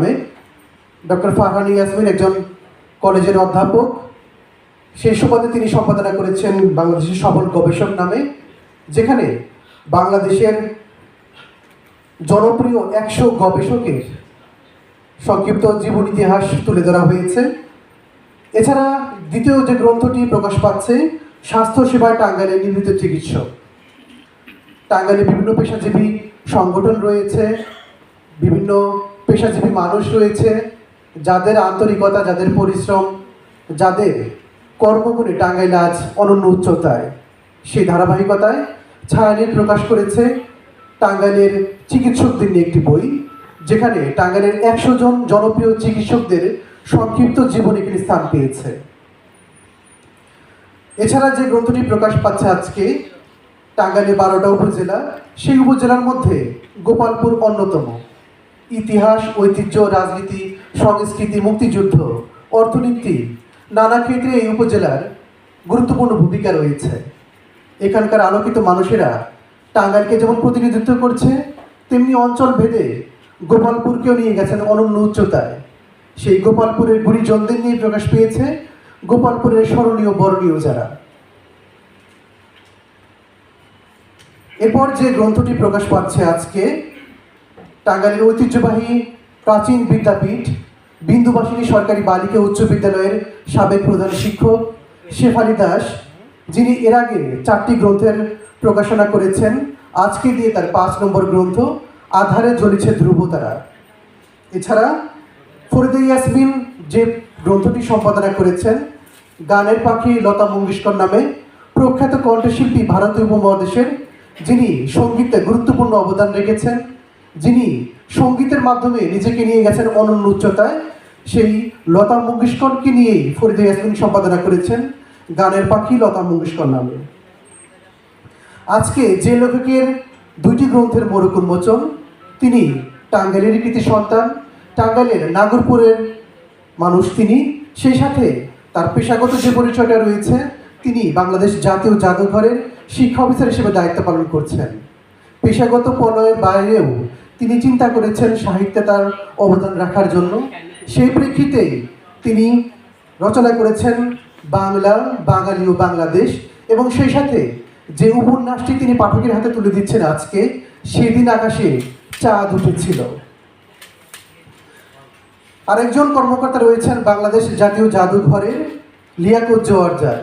নামে ডক্টর ফারহানি ইয়াসমিন একজন কলেজের অধ্যাপক। সেই সুবাদে তিনি সম্পাদনা করেছেন বাংলাদেশের সফল গবেষক নামে, যেখানে বাংলাদেশের জনপ্রিয় একশো গবেষকের সংক্ষিপ্ত জীবন ইতিহাস তুলে ধরা হয়েছে। এছাড়া দ্বিতীয় যে গ্রন্থটি প্রকাশ পাচ্ছে, স্বাস্থ্য সেবায় টাঙ্গাইলের নিবৃত্ত চিকিৎসক। টাঙ্গাইলে বিভিন্ন পেশাজীবী সংগঠন রয়েছে, বিভিন্ন পেশাজীবী মানুষ রয়েছে, যাদের আন্তরিকতা, যাদের পরিশ্রম, যাদের কর্মগুণে টাঙ্গাইল আজ অনন্য উচ্চতায়। সেই ধারাবাহিকতায় ছায়ানীর প্রকাশ করেছে টাঙ্গাইলের চিকিৎসকদের নিয়ে একটি বই, যেখানে টাঙ্গাইলের একশো জন জনপ্রিয় চিকিৎসকদের সংক্ষিপ্ত জীবন এখানে স্থান পেয়েছে। এছাড়া যে গ্রন্থটি প্রকাশ পাচ্ছে আজকে টাঙ্গাইলের বারোটা উপজেলা, সেই উপজেলার মধ্যে গোপালপুর অন্যতম। ইতিহাস, ঐতিহ্য, রাজনীতি, সংস্কৃতি, মুক্তিযুদ্ধ, অর্থনীতি, নানা ক্ষেত্রে এই উপজেলার গুরুত্বপূর্ণ ভূমিকা রয়েছে। এখানকার আলোকিত মানুষেরা টাঙ্গাইলকে যেমন প্রতিনিধিত্ব করছে, তেমনি অঞ্চল ভেদে গোপালপুরকেও নিয়ে গেছেন অনন্য উচ্চতায়। সেই গোপালপুরের গুণীজনদের নিয়ে প্রকাশ পেয়েছে গোপালপুরের স্মরণীয় বর্ণীয় যারা। এরপর যে গ্রন্থটি প্রকাশ পাচ্ছে আজকে টাঙ্গাইলের ঐতিহ্যবাহী প্রাচীন বিদ্যাপীঠ, বিন্দুবাসিনী সরকারি বালিকা উচ্চ বিদ্যালয়ের সাবেক প্রধান শিক্ষক শেফালি দাস, যিনি এর আগে চারটি গ্রন্থের প্রকাশনা করেছেন। আজকে দিয়ে তার পাঁচ নম্বর গ্রন্থ, আধারে জ্বলিছে ধ্রুবতারা। এছাড়া ফরিদে ইয়াসমিন যে গ্রন্থটি সম্পাদনা করেছেন, গানের পাখি লতা মঙ্গেশকর নামে প্রখ্যাত কণ্ঠশিল্পী ভারতীয় উপমহাদেশের, যিনি সঙ্গীতে গুরুত্বপূর্ণ অবদান রেখেছেন। যিনি সঙ্গীতের মাধ্যমে নিজেকে নিয়ে গেছেন অনন্য উচ্চতায়, সেই লতা মঙ্গেশকরকে নিয়েই ফরিদে ইয়াসমিন সম্পাদনা করেছেন গানের পাখি লতা মঙ্গেশকর নামে। আজকে যে লেখকের দুইটি গ্রন্থের মোড়ক উন্মোচন, তিনি টাঙ্গাইলের কৃতি সন্তান, টাঙ্গাইলের নাগরপুরের মানুষ তিনি, সেই সাথে তার পেশাগত যে পরিচয়টা রয়েছে, তিনি বাংলাদেশ জাতীয় জাদুঘরের শিক্ষা অফিসার হিসেবে দায়িত্ব পালন করছেন। পেশাগত পলয়ের বাইরেও তিনি চিন্তা করেছেন সাহিত্যে তার অবদান রাখার জন্য। সেই প্রেক্ষিতেই তিনি রচনা করেছেন বাংলা, বাঙালি ও বাংলাদেশ এবং সেই সাথে যে উপন্যাসটি তিনি পাঠকের হাতে তুলে দিচ্ছেন আজকে, সেদিন আকাশে চাঁদ উঠেছিল। আরেকজন কর্মকর্তা রয়েছেন বাংলাদেশ জাতীয় জাদুঘরের লিয়াকত জোয়ারজার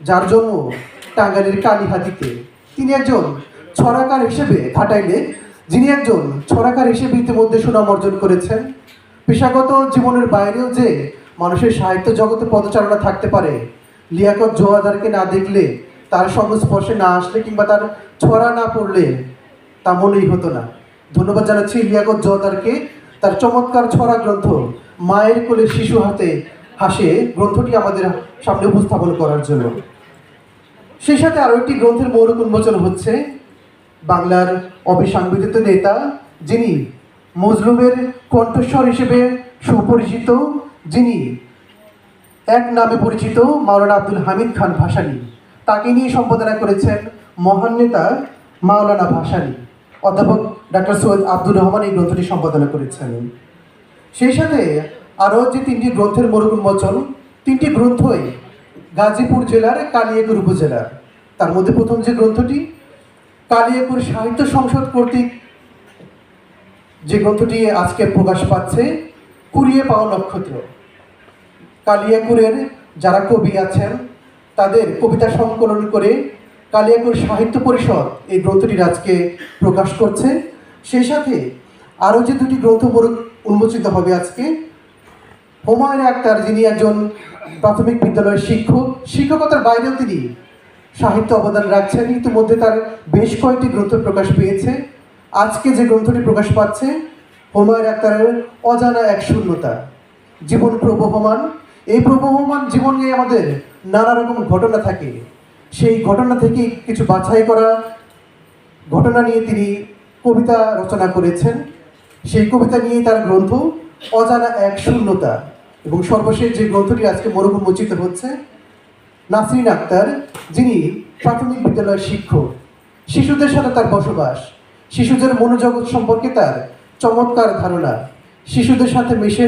যার জন্ম টাঙ্গাইলের কালীহাতিতে। তিনি একজন ছড়াকার হিসেবে ঘাটাইলে যিনি একজন ছড়াকার হিসেবে ইতিমধ্যে সুনাম অর্জন করেছেন, পেশাগত জীবনের বাইরেও যে মানুষের সাহিত্য জগতে পদচারণা থাকতে পারে, লিয়াকত জোয়াদারকে না দেখলে, তার সংস্পর্শে না আসলে কিংবা তার ছড়া না পড়লে তা মনেই হতো না। ধন্যবাদ জানাচ্ছি লিয়াকত জোয়াদারকে। তার চমৎকার ছড়া গ্রন্থ, মায়ের কোলে শিশু হাতে হাসে, গ্রন্থটি আমাদের সামনে উপস্থাপন করার জন্য। সেই সাথে আরও একটি গ্রন্থের মৌলিক উন্মোচন হচ্ছে। বাংলার অবিসাংবিধিত নেতা যিনি মজলুমের কণ্ঠস্বর হিসেবে সুপরিচিত, যিনি এক নামে পরিচিত মাওলানা আব্দুল হামিদ খান ভাসানী। তাকে নিয়ে সম্পাদনা করেছেন মহান নেতা মাওলানা ভাসানী। অধ্যাপক ডাক্তার সৈয়দ আব্দুর রহমান এই গ্রন্থটি সম্পাদনা করেছেন। সেই সাথে আরও যে তিনটি গ্রন্থের মরুক উন্মোচন, তিনটি গ্রন্থই গাজীপুর জেলার কালিয়াকুর উপজেলার। তার মধ্যে প্রথম যে গ্রন্থটি কালিয়াকুর সাহিত্য সংসদ কর্তৃক যে গ্রন্থটি আজকে প্রকাশ পাচ্ছে, কুড়িয়ে পাওয়া নক্ষত্র। কালিয়াকুরের যারা কবি আছেন, তাদের কবিতা সংকলন করে কালিয়াকুর সাহিত্য পরিষদ এই গ্রন্থটির আজকে প্রকাশ করছে। সেই সাথে আরও যে দুটি গ্রন্থ উন্মোচিত হবে আজকে, হুমায়ুন আক্তার যিনি একজন প্রাথমিক বিদ্যালয়ের শিক্ষক, শিক্ষকতার বাইরেও তিনি সাহিত্য অবদান রাখছেন। ইতিমধ্যে তার বেশ কয়েকটি গ্রন্থ প্রকাশ পেয়েছে। আজকে যে গ্রন্থটি প্রকাশ পাচ্ছে, হুমায়ুন আক্তারের অজানা এক শূন্যতা, জীবন প্রবহমান। এই প্রবহমান জীবন নিয়ে আমাদের নানা রকম ঘটনা থাকে। সেই ঘটনা থেকে কিছু বাছাই করা ঘটনা নিয়ে তিনি কবিতা রচনা করেছেন। সেই কবিতা নিয়ে তার গ্রন্থ অজানা এক শূন্যতা। এবং সর্বশেষ যে গ্রন্থটি আজকে মরুমোচিত হচ্ছে নাসরিন আক্তার, যিনি প্রাথমিক বিদ্যালয়ের শিক্ষক। শিশুদের সাথে তার বসবাস, শিশুদের মনোজগৎ সম্পর্কে তার চমৎকার ধারণা। শিশুদের সাথে মিশে